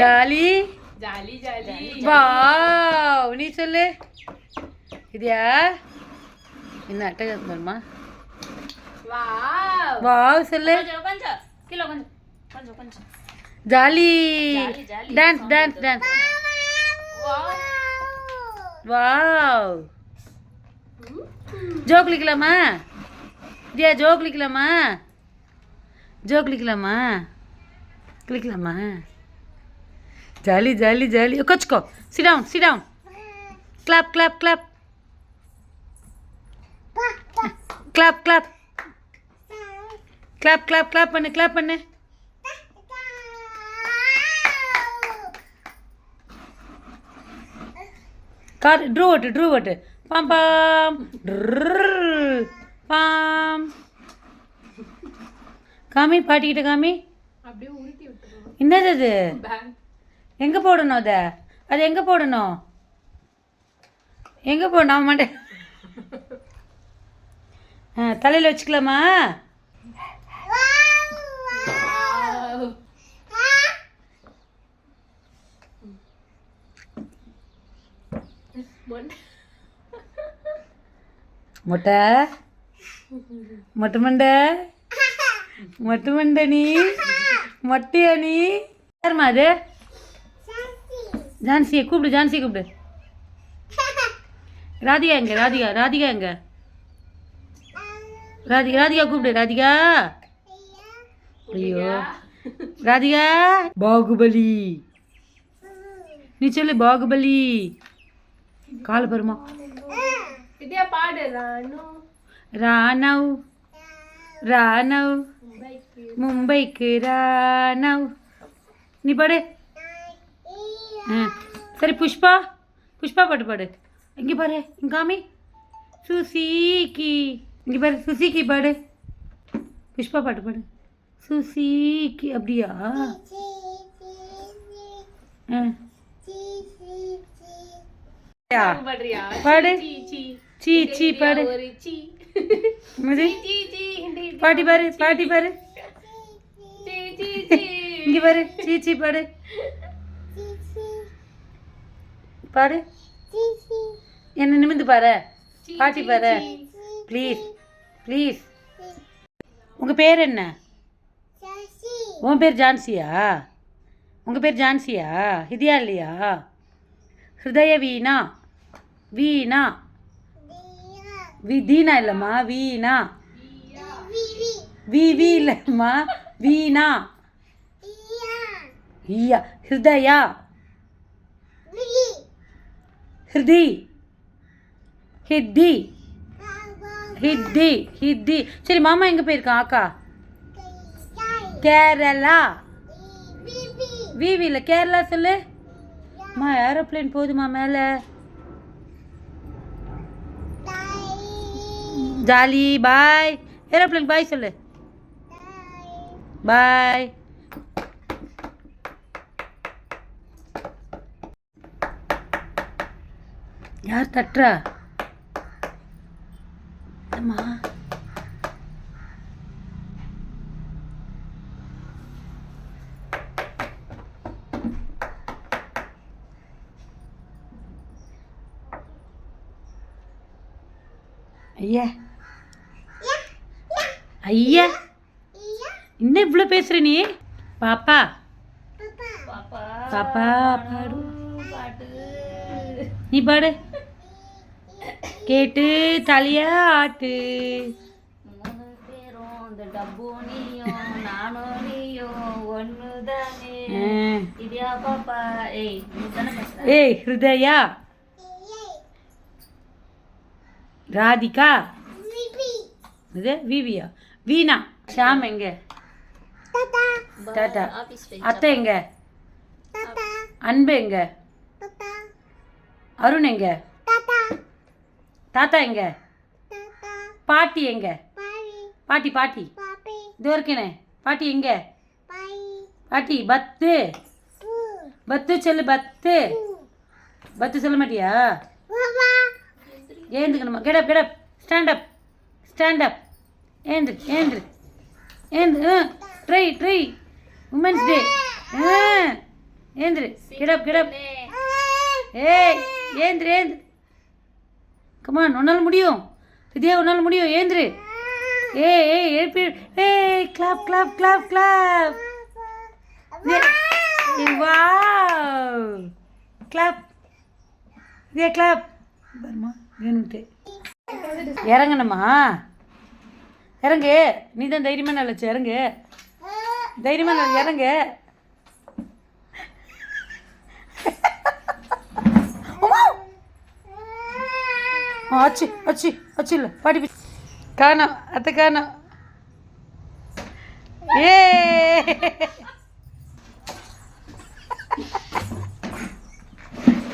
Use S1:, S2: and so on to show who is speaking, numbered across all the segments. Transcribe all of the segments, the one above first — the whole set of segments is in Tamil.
S1: ஜாலி
S2: வாவ் நீ சொல்லு. இதையா என்ன அட்டகம் வருமா
S1: வாவ்.
S2: சொல்லு. Jolly. Dance dance dance.
S1: Wow.
S2: Joke லிக்கலாமா இதையா ஜோக் லிக்கலாமா ஜோக் லிக்கலாமா கிளிக்கலாமா ஜாலி ஜாலி ஜாலி. உட்காச்சுக்கோ sit down clap clap clap clap clap clap clap clap பண்ணு கிளாப் பண்ணு. கார் ட்ரூ ஓட்டு ட்ரூ ஓட்டு. பாம் பாம். பாம். காமி பாட்டிக்கிட்ட காமி. என்னது அது? எங்கே போடணும் அதை? அது எங்கே போடணும்? எங்கே போடணும் அவன் மாட்டேன். ஆ தலையில் வச்சுக்கலாமா? மொட்டை? மொட்டை மண்டை? மொட்டை மண்டை நீ? மொட்டையா நீ? யாரும்மா அது? ஜான்சியை கூப்பிடு ஜான்சியை கூப்பிடு. ராதிகா எங்க ராதிகா ராதிகா எங்க? ராதிகா ராதிகா கூப்பிடு ராதிகா. ஐயோ. ராதிகா. பாகுபலி. நீ சொல்லு பாகுபலி. கால பெருமா. ராணவ். ராணவ்
S1: பைக்கு
S2: மும்பைக்கு ராணவ் நீ பாடு சரி புஷ்பா புஷ்பா பாட்டு பாடு இங்கே பாரு இங்க காமி சுசிக்கு இங்கே பாரு சுசிக்கு பாடு புஷ்பா பாட்டு பாடு சுசிக்கு அப்படியா பாடு
S1: சீ சீ
S2: பாடு பாட்டி பாரு பாட்டி பாரு. இங்கே பாரு சீ சீ பாடு. பாடு. என்ன நிமிந்து பாரு. பாட்டி பாரு. ப்ளீஸ் ப்ளீஸ் உங்கள் பேர் என்ன? உன் பேர் ஜான்சியா? உங்கள் பேர் ஜான்சியா? ஹிதியா இல்லையா? ஹிருதய வீணா? வீணா? வி தீனா இல்லைம்மா வீணா வி வி இல்லைம்மா வீணா ஐயா ஹிருதயா? ஹிருதி? ஹித்தி ஹித்தி ஹித்தி சரி மாமா எங்கே போயிருக்கான்? அக்கா? கேரளா? வீவியில் கேரளா சொல்லு. அம்மா ஏரோப்ளேன் போதுமா மேலே? ஜாலி பாய் ஏரோப்ளேன் பாய் சொல்லு பாய் யார் தட்டுறா அம்மா ஐயா ஐயா. இன்னும் இவ்வளோ பேசுகிற நீ? பாப்பா.
S3: பாப்பா.
S2: பாடு. நீ பாடு. கேட்டு தலையா ஆட்டு.
S3: ஏய்
S2: ஹிருதயா. ராதிகா. இது விவியா? வீணா. ஷாம் எங்க? டாடா அத்தை எங்க? அன்பு எங்க? அருண் எங்க? தாத்தா. எங்க? பாட்டி எங்க? பாட்டி. பாட்டி இது இருக்கேனே பாட்டி எங்க? பாட்டி. பத்து. பத்து சொல்லு பத்து. பத்து சொல்ல மாட்டியா? ஏந்துக்கணுமா? Get up get up stand up stand up ஏன்று ஏன்று ஏன்று ட்ரை ட்ரை. உமன்ஸ் டே ஏந்திரு. கிடப் கிடப் ஏய் ஏந்திரு ஏந்திரு. கமான் உன்னால் முடியும். வித்யா உன்னால் முடியும். ஏந்திரு. ஏ ஏய் எழுப்பி ஏய் clap clap clap clap wow. Clap Vidya clap பாருமா வேணும்ட்டு. இறங்கணுமா? இறங்கு. நீ தான் தைரியமாக நிலச்சி இறங்கு. தைரியமாக நில இறங்கு. ஆச்சு ஆச்சு அச்சு இல்லை. பாடி காணோம் அத்தை காணோம் ஏ!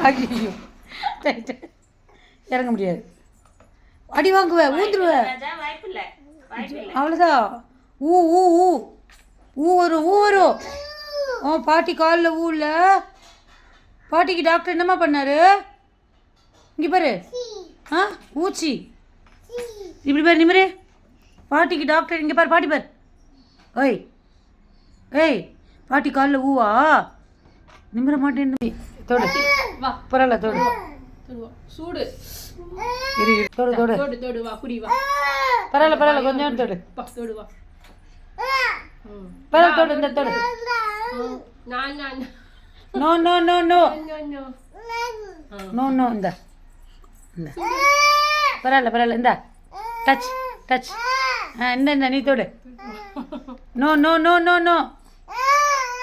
S2: ஐயோ இறங்க முடியாது. அடி வாங்குவ ஊந்துருவேன்
S3: ராஜா வாய்ப்பு இல்லை வாய்ப்பு இல்லை
S2: அவ்வளோதான் ஊ ஊ ஊ. ஊ வரும் ஊ வரும். ஆ பாட்டி காலில் ஊல பாட்டிக்கு டாக்டர் என்னம்மா பண்ணாரு? இங்கே பாரு. ஆ ஊச்சி இப்படி பாரு நிமிரு. பாட்டிக்கு டாக்டர் இங்கே பாரு பாட்டி பாரு. ஓய் ஏய் பாட்டி காலில் ஊவா? நிமிர மாட்டேன்னு. தொடு.
S1: வா.
S2: பரவாயில்ல தொடு.
S1: சூடு.
S2: இரு இரு. தொடு தொடு.
S1: தொடு தொடு வா
S2: பரவாயில்ல பரவாயில்ல கொஞ்சம் தொடு.
S1: வா.
S2: பரவாயில்ல தொடு இந்த தொடு.
S1: ம். நான் நான்
S2: no. No no no no. No இந்த. இந்த. பரவாயில்ல பரவாயில்ல இந்த. Touch touch. ஆ இந்த இந்த நீ தொடு. No no no no no.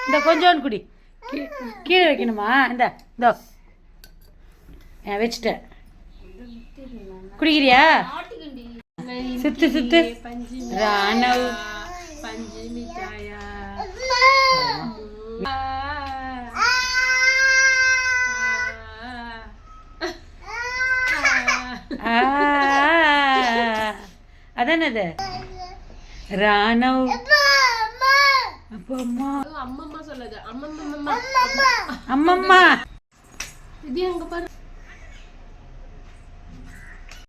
S2: இந்த கொஞ்சோண்டு குடி. கீழே வைக்கணுமா? இந்த இதோ. வச்சுட்டேன். குடிக்கிறியா? சுத்து சுத்து. ராணவ். ஆ. அதானது? ராணவ். அப்போ அம்மா.
S1: அம்மம்மா சொல்லுது. அம்மம்மா
S2: அம்மம்மா.
S1: இது எங்க பாரு.